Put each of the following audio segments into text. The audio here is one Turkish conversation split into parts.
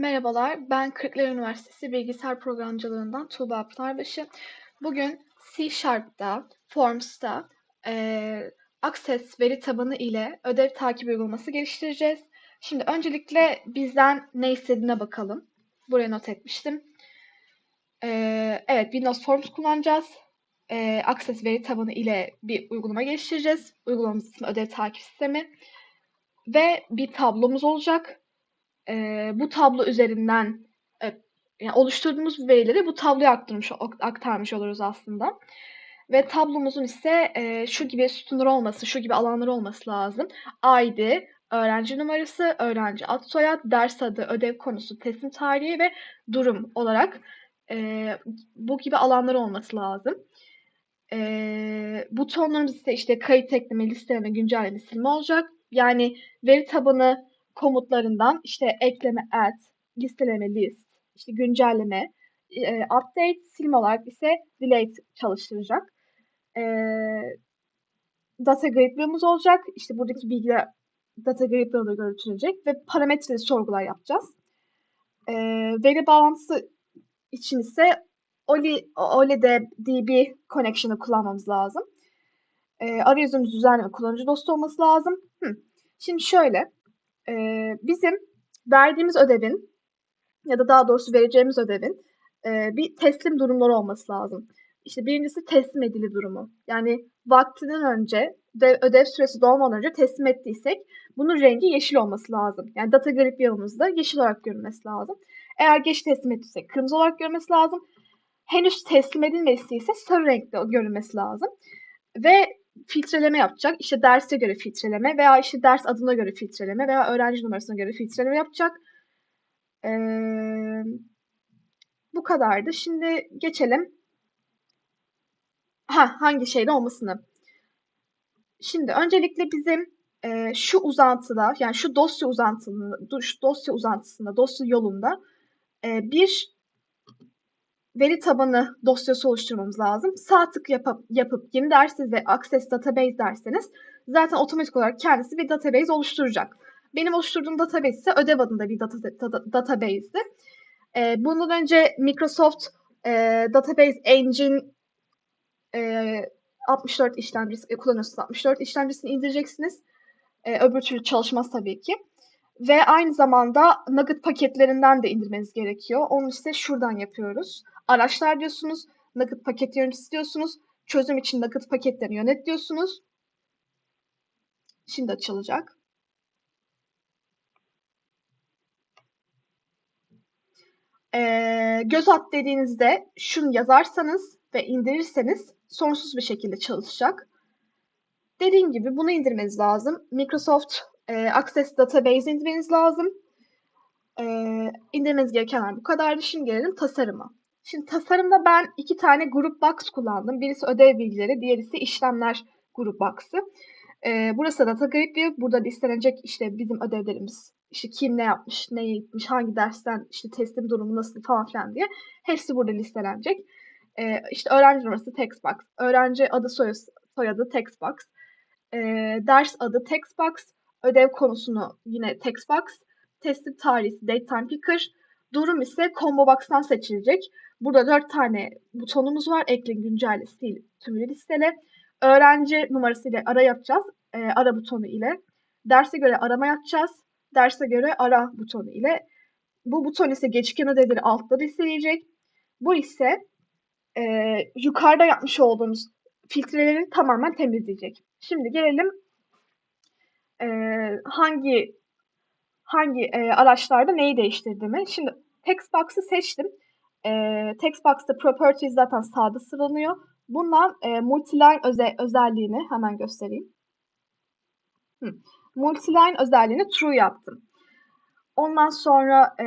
Merhabalar, ben Kırklar Üniversitesi Bilgisayar Programcılığından Tuğba Pınarbaşı. Bugün C Sharp'ta, Forms'ta eee, Access veri tabanı ile ödev takip uygulaması geliştireceğiz. Şimdi öncelikle bizden ne istediğine bakalım. Buraya not etmiştim. Eee, evet, Windows Forms kullanacağız. Eee, Access veri tabanı ile bir uygulama geliştireceğiz. Uygulamamız ismi ödev takip sistemi. Ve bir tablomuz olacak. Eee, bu tablo üzerinden e, yani oluşturduğumuz verileri bu tabloya aktarmış, aktarmış oluruz aslında. Ve tablomuzun ise e, şu gibi sütunlar olması, şu gibi alanlar olması lazım. ID, öğrenci numarası, öğrenci ad soyad, ders adı, ödev konusu, teslim tarihi ve durum olarak e, bu gibi alanlar olması lazım. E, butonlarımız ise işte kayıt ekleme, listeleme, güncelleme, silme olacak. Yani veri tabanı komutlarından işte ekleme, add, listeleme, list, işte güncelleme, e, update, silme olarak ise delete çalıştıracak. E, data grid view'umuz olacak. İşte buradaki bilgiler data grid view'da görüntülecek ve parametreli sorgular yapacağız. E, veri bağlantısı için ise Oli, OliDB connection'ı kullanmamız lazım. E, arayüzümüz düzenli ve kullanıcı dostu olması lazım. Hı. Şimdi şöyle, e, bizim verdiğimiz ödevin ya da daha doğrusu vereceğimiz ödevin e, bir teslim durumları olması lazım. İşte birincisi teslim edili durumu. Yani vaktinden önce de ödev süresi dolmadan önce teslim ettiysek bunun rengi yeşil olması lazım. Yani data grip yanımızda yeşil olarak görünmesi lazım. Eğer geç teslim ettiysek kırmızı olarak görünmesi lazım. Henüz teslim edilmediyse sarı renkte görünmesi lazım. Ve filtreleme yapacak. İşte derse göre filtreleme veya işte ders adına göre filtreleme veya öğrenci numarasına göre filtreleme yapacak. Ee, bu kadardı. Şimdi geçelim. Ha, hangi şeyde olmasını. Şimdi öncelikle bizim e, şu uzantıda yani şu dosya uzantısında, şu dosya uzantısında, dosya yolunda e, bir veri tabanı dosyası oluşturmamız lazım. Sağ tık yapıp, yapıp yeni dersiniz ve Access Database derseniz zaten otomatik olarak kendisi bir database oluşturacak. Benim oluşturduğum database ise ödev adında bir data, data, database'di. E, bundan önce Microsoft e, Database Engine e, 64 işlemcisi e, kullanıyorsunuz. 64 işlemcisini indireceksiniz. E, öbür türlü çalışmaz tabii ki. Ve aynı zamanda Nugget paketlerinden de indirmeniz gerekiyor. Onu ise şuradan yapıyoruz. Araçlar diyorsunuz, Nugget paket yöneticisi diyorsunuz. Çözüm için Nugget paketlerini yönet diyorsunuz. Şimdi açılacak. Ee, göz at dediğinizde şunu yazarsanız ve indirirseniz sonsuz bir şekilde çalışacak. Dediğim gibi bunu indirmeniz lazım. Microsoft e, Access Database indirmeniz lazım. E, indirmeniz gerekenler bu kadardı. Şimdi gelelim tasarıma. Şimdi tasarımda ben iki tane grup box kullandım. Birisi ödev bilgileri, diğerisi işlemler grup box'ı. E, burası data grid view. Burada listelenecek işte bizim ödevlerimiz. İşte kim ne yapmış, ne gitmiş, hangi dersten işte teslim durumu nasıl falan filan diye. Hepsi burada listelenecek. E, işte öğrenci numarası text box, öğrenci adı soyadı, soyadı text box, e, ders adı text box, ödev konusunu yine text box, teslim tarihi date time picker, durum ise combo box'tan seçilecek. Burada dört tane butonumuz var. Ekle, güncelle, sil, tümünü listele. Öğrenci numarası ile ara yapacağız. E, ara butonu ile. Derse göre arama yapacağız. Derse göre ara butonu ile. Bu buton ise geçken ödevleri altta listeleyecek. Bu ise e, yukarıda yapmış olduğumuz filtreleri tamamen temizleyecek. Şimdi gelelim e, hangi hangi e, araçlarda neyi değiştirdiğimi. Şimdi text box'ı seçtim. E, text box'ta properties zaten sağda sıralanıyor. Bundan e, multiline öze özelliğini hemen göstereyim. Hı. Multiline özelliğini true yaptım. Ondan sonra e,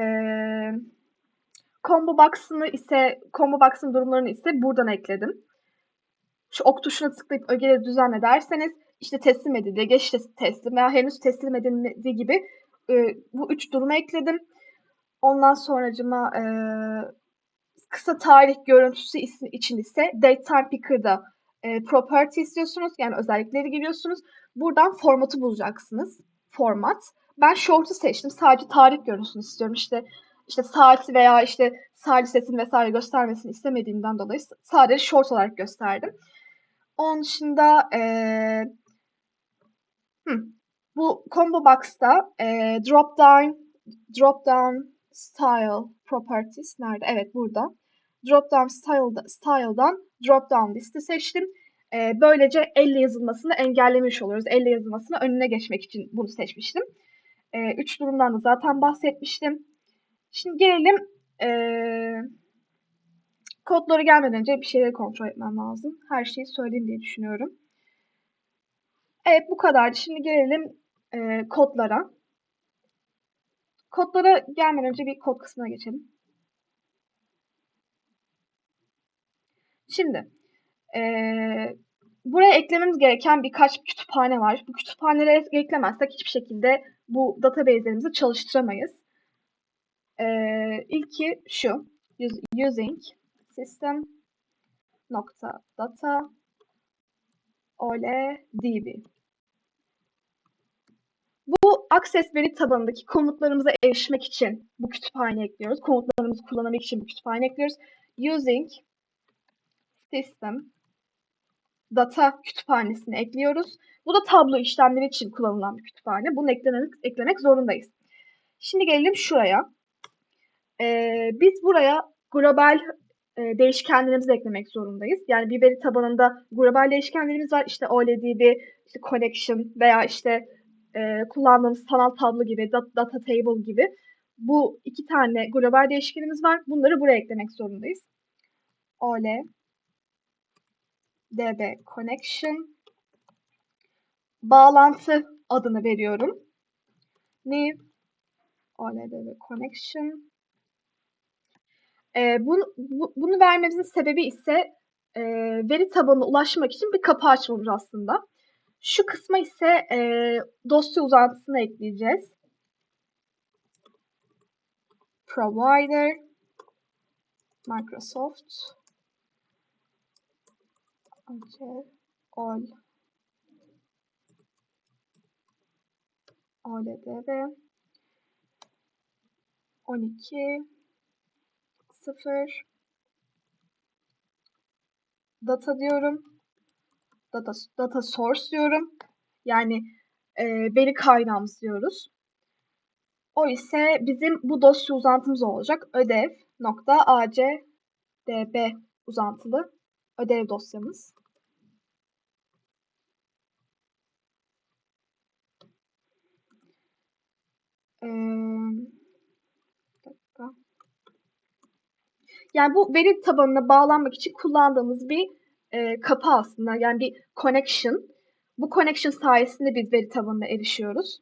combo box'ını ise combo box'ın durumlarını ise buradan ekledim. Şu ok tuşuna tıklayıp ögeleri düzenle derseniz işte teslim edildi, geç teslim veya henüz teslim edilmedi gibi e, bu üç durumu ekledim. Ondan sonracıma e, kısa tarih görüntüsü için ise Datetime Picker'da e, property istiyorsunuz. Yani özellikleri giriyorsunuz. Buradan formatı bulacaksınız. Format. Ben short'u seçtim. Sadece tarih görüntüsünü istiyorum. İşte işte saati veya işte saat listesini vesaire göstermesini istemediğimden dolayı sadece short olarak gösterdim. Onun dışında eee, bu combo box'ta eee, drop down drop down style properties nerede? Evet burada. Drop down style'da, style'dan drop down listi seçtim. Eee, böylece elle yazılmasını engellemiş oluyoruz. Elle yazılmasını önüne geçmek için bunu seçmiştim. Eee, üç durumdan da zaten bahsetmiştim. Şimdi gelelim eee kodları gelmeden önce bir şeyleri kontrol etmem lazım. Her şeyi söyleyeyim diye düşünüyorum. Evet bu kadardı. Şimdi gelelim eee, kodlara. Kodlara gelmeden önce bir kod kısmına geçelim. Şimdi eee, buraya eklememiz gereken birkaç kütüphane var. Bu kütüphaneleri eklemezsek hiçbir şekilde bu database'lerimizi çalıştıramayız. Eee ilki şu. Us- Using system data OLDB. Bu Access veri tabanındaki komutlarımıza erişmek için bu kütüphane ekliyoruz. Komutlarımızı kullanabilmek için bu kütüphane ekliyoruz. Using system data kütüphanesini ekliyoruz. Bu da tablo işlemleri için kullanılan bir kütüphane. Bunu eklemek, eklemek zorundayız. Şimdi gelelim şuraya. Ee, biz buraya global e, değişkenlerimizi eklemek zorundayız. Yani bir veri tabanında global değişkenlerimiz var. İşte OLEDB, işte connection veya işte e, kullandığımız sanal tablo gibi, dat- data table gibi. Bu iki tane global değişkenimiz var. Bunları buraya eklemek zorundayız. OLEDB connection bağlantı adını veriyorum. New OLEDB connection Eee, bunu, bu- bunu vermemizin sebebi ise eee, veri tabanına ulaşmak için bir kapı açmamız aslında. Şu kısma ise eee, dosya uzantısını ekleyeceğiz. Provider Microsoft Azure All OLEDB 12 0 data diyorum. Data, data source diyorum. Yani e, veri kaynağımız diyoruz. O ise bizim bu dosya uzantımız olacak. Ödev nokta acdb uzantılı ödev dosyamız. Yani bu veri tabanına bağlanmak için kullandığımız bir e, kapı aslında. Yani bir connection. Bu connection sayesinde biz veri tabanına erişiyoruz.